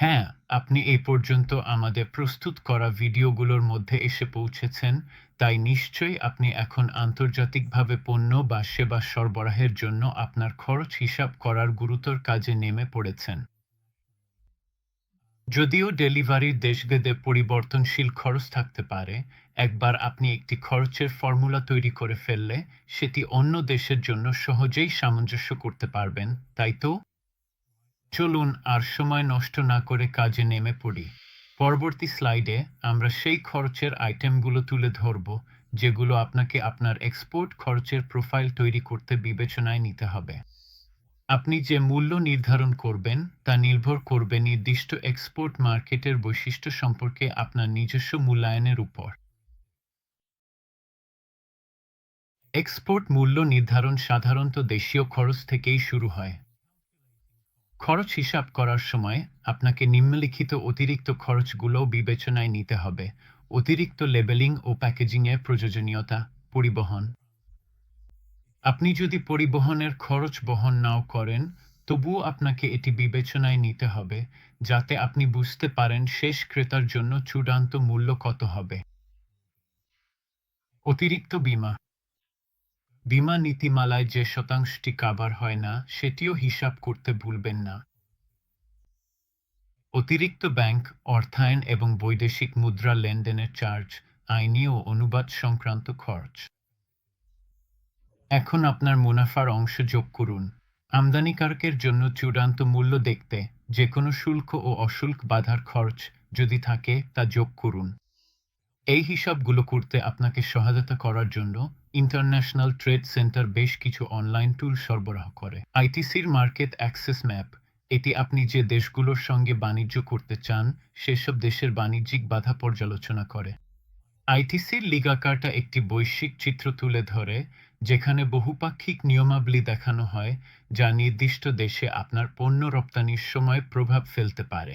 হ্যাঁ, আপনি এই পর্যন্ত আমাদের প্রস্তুত করা ভিডিওগুলোর মধ্যে এসে পৌঁছেছেন, তাই নিশ্চয়ই আপনি এখন আন্তর্জাতিকভাবে পণ্য বা সেবা সরবরাহের জন্য আপনার খরচ হিসাব করার গুরুতর কাজে নেমে পড়েছেন। যদিও ডেলিভারির দেশভেদে পরিবর্তনশীল খরচ থাকতে পারে, একবার আপনি একটি খরচের ফর্মুলা তৈরি করে ফেললে, সেটি অন্য দেশের জন্য সহজেই সামঞ্জস্য করতে পারবেন, তাই তো? চলুন আর সময় নষ্ট না করে কাজে নেমে পড়ি। পরবর্তী স্লাইডে আমরা সেই খরচের আইটেমগুলো তুলে ধরব, যেগুলো আপনাকে আপনার এক্সপোর্ট খরচের প্রোফাইল তৈরি করতে বিবেচনায় নিতে হবে। আপনি যে মূল্য নির্ধারণ করবেন, তা নির্ভর করবে নির্দিষ্ট এক্সপোর্ট মার্কেটের বৈশিষ্ট্য সম্পর্কে আপনার নিজস্ব মূল্যায়নের উপর। এক্সপোর্ট মূল্য নির্ধারণ সাধারণত দেশীয় খরচ থেকেই শুরু হয়। খরচ হিসাব করার সময় আপনাকে নিম্নলিখিত অতিরিক্ত খরচগুলো বিবেচনায় নিতে হবে। অতিরিক্ত লেবেলিং ও প্যাকেজিংয়ের প্রয়োজনীয়তা, পরিবহন। আপনি যদি পরিবহনের খরচ বহন নাও করেন, তবুও আপনাকে এটি বিবেচনায় নিতে হবে, যাতে আপনি বুঝতে পারেন শেষ ক্রেতার জন্য চূড়ান্ত মূল্য কত হবে। অতিরিক্ত বীমা বীমা নীতিমালায় যে শতাংশটি কাবার হয় না, সেটিও হিসাব করতে ভুলবেন না। অতিরিক্ত ব্যাংক, অর্থায়ন এবং বৈদেশিক মুদ্রা লেনদেনের চার্জ, আইনি ও অনুবাদ সংক্রান্ত খরচ। এখন আপনার মুনাফার অংশ যোগ করুন। আমদানিকারকের জন্য চূড়ান্ত মূল্য দেখতে যে কোনো শুল্ক ও অশুল্ক বাধার খরচ যদি থাকে, তা যোগ করুন। এই হিসাবগুলো করতে আপনাকে সহায়তা করার জন্য ইন্টারন্যাশনাল ট্রেড সেন্টার বেশ কিছু অনলাইন টুল সরবরাহ করে। আইটিসির মার্কেট অ্যাক্সেস ম্যাপ এটি আপনি যে দেশগুলোর সঙ্গে বাণিজ্য করতে চান, সেসব দেশের বাণিজ্যিক বাধা পর্যালোচনা করে। আইটিসির লিগাকারটা একটি বৈশ্বিক চিত্র তুলে ধরে, যেখানে বহুপাক্ষিক নিয়মাবলী দেখানো হয়, যা নির্দিষ্ট দেশে আপনার পণ্য রপ্তানির সময় প্রভাব ফেলতে পারে।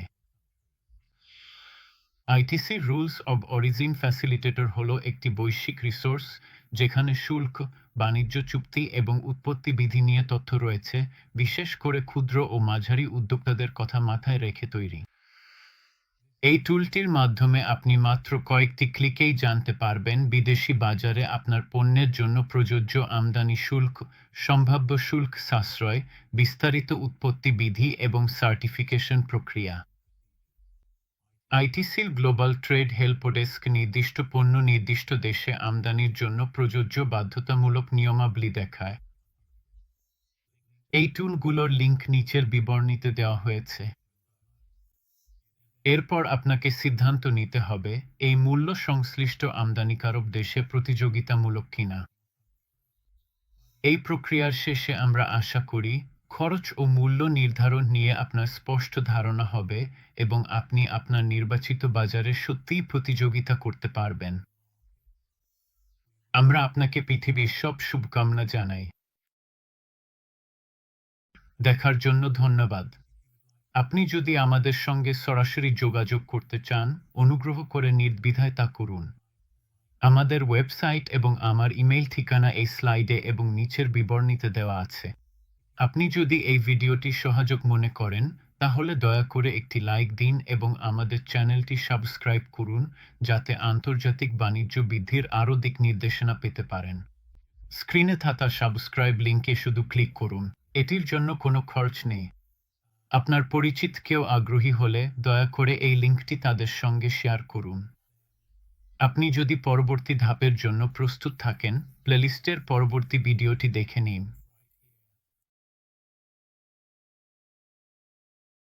ITC rules of origin facilitator হল একটি বৈশ্বিক রিসোর্স যেখানে শুল্ক, বাণিজ্য চুক্তি এবং উৎপত্তি বিধি নিয়ে তথ্য রয়েছে, বিশেষ করে ক্ষুদ্র ও মাঝারি উদ্যোক্তাদের কথা মাথায় রেখে তৈরি। এই টুলটির মাধ্যমে আপনি মাত্র কয়েকটি ক্লিকেই জানতে পারবেন বিদেশি বাজারে আপনার পণ্যের জন্য প্রযোজ্য আমদানি শুল্ক, সম্ভাব্য শুল্ক সাশ্রয়, বিস্তারিত উৎপত্তি বিধি এবং সার্টিফিকেশন প্রক্রিয়া। আইটিসিল গ্লোবাল ট্রেড হেল্প ডেস্ক নির্দিষ্ট পণ্য নির্দিষ্ট দেশে আমদানির জন্য প্রযোজ্য বাধ্যতামূলক নিয়মাবলী দেখায়। এই টুলগুলোর লিঙ্ক নিচের বিবরণীতে দেওয়া হয়েছে। এরপর আপনাকে সিদ্ধান্ত নিতে হবে, এই মূল্য সংশ্লিষ্ট আমদানিকারক দেশে প্রতিযোগিতামূলক কিনা। এই প্রক্রিয়ার শেষে আমরা আশা করি খরচ ও মূল্য নির্ধারণ নিয়ে আপনার স্পষ্ট ধারণা হবে এবং আপনি আপনার নির্বাচিত বাজারে সত্যিই প্রতিযোগিতা করতে পারবেন। আমরা আপনাকে পৃথিবীর সব শুভকামনা জানাই। দেখার জন্য ধন্যবাদ। আপনি যদি আমাদের সঙ্গে সরাসরি যোগাযোগ করতে চান, অনুগ্রহ করে নির্দ্বিধায় তা করুন। আমাদের ওয়েবসাইট এবং আমার ইমেইল ঠিকানা এই স্লাইডে এবং নিচের বিবরণীতে দেওয়া আছে। আপনি যদি এই ভিডিওটি সহযোগ মনে করেন, তাহলে দয়া করে একটি লাইক দিন এবং আমাদের চ্যানেলটি সাবস্ক্রাইব করুন, যাতে আন্তর্জাতিক বাণিজ্য বৃদ্ধির আরও দিক নির্দেশনা পেতে পারেন। স্ক্রিনে থাকা সাবস্ক্রাইব লিঙ্কে শুধু ক্লিক করুন। এটির জন্য কোনো খরচ নেই। আপনার পরিচিত কেউ আগ্রহী হলে দয়া করে এই লিঙ্কটি তাদের সঙ্গে শেয়ার করুন। আপনি যদি পরবর্তী ধাপের জন্য প্রস্তুত থাকেন, প্লেলিস্টের পরবর্তী ভিডিওটি দেখে নিন।